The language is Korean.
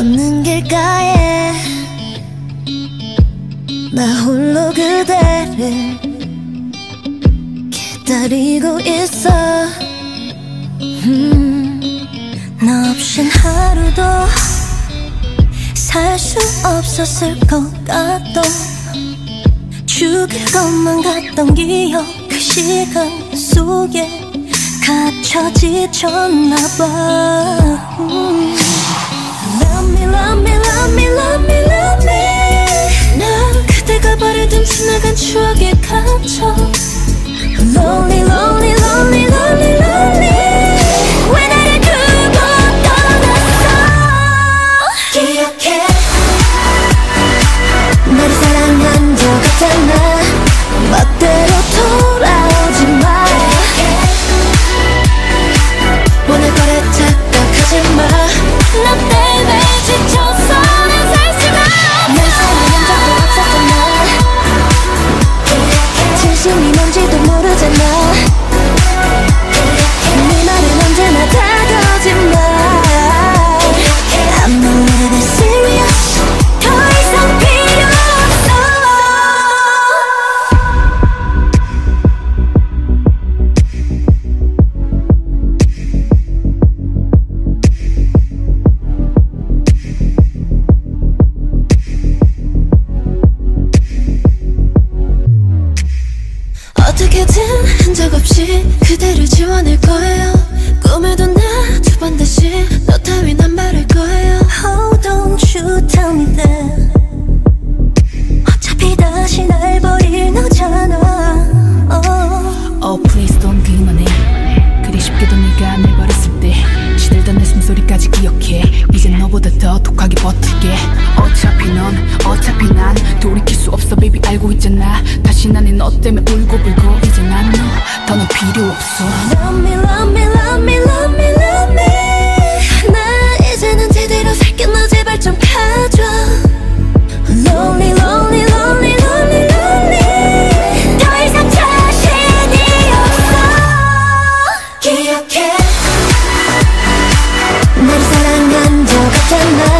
걷는 길가에 나 홀로 그대를 기다리고 있어. 음, 너 없인 하루도 살 수 없었을 것 같던 죽을 것만 같던 기억 그 시간 속에 갇혀 지쳤나봐. 음. Love me, love me, love me, love me, 난 그대가 버리던 지나간 추억에 갇혀 어떻게든 흔적 없이 그대를 지워낼 거예요. 꿈에도 나 두 번 다시 너 따윈 안 바랄 거예요. Oh don't you tell me that. 어차피 다시 날 버릴 너잖아. Oh. Oh please don't 그만해 그리 쉽게도 네가 날 버렸을 때 시들던 내 숨소리까지 기억해. 이제 너보다 더 독하게 버틸게 넌 어차피 난 돌이킬 수 없어 baby. 알고 있잖아. 다시 나는 너 때문에 울고불고. 이제 난너더는 필요 없어. Love me love me love me love me love me. 나 이제는 제대로 살게 너 제발 좀 가줘. Lonely lonely lonely lonely lonely. 더 이상 자신이 없어. 기억해. 날 사랑한 적 없잖아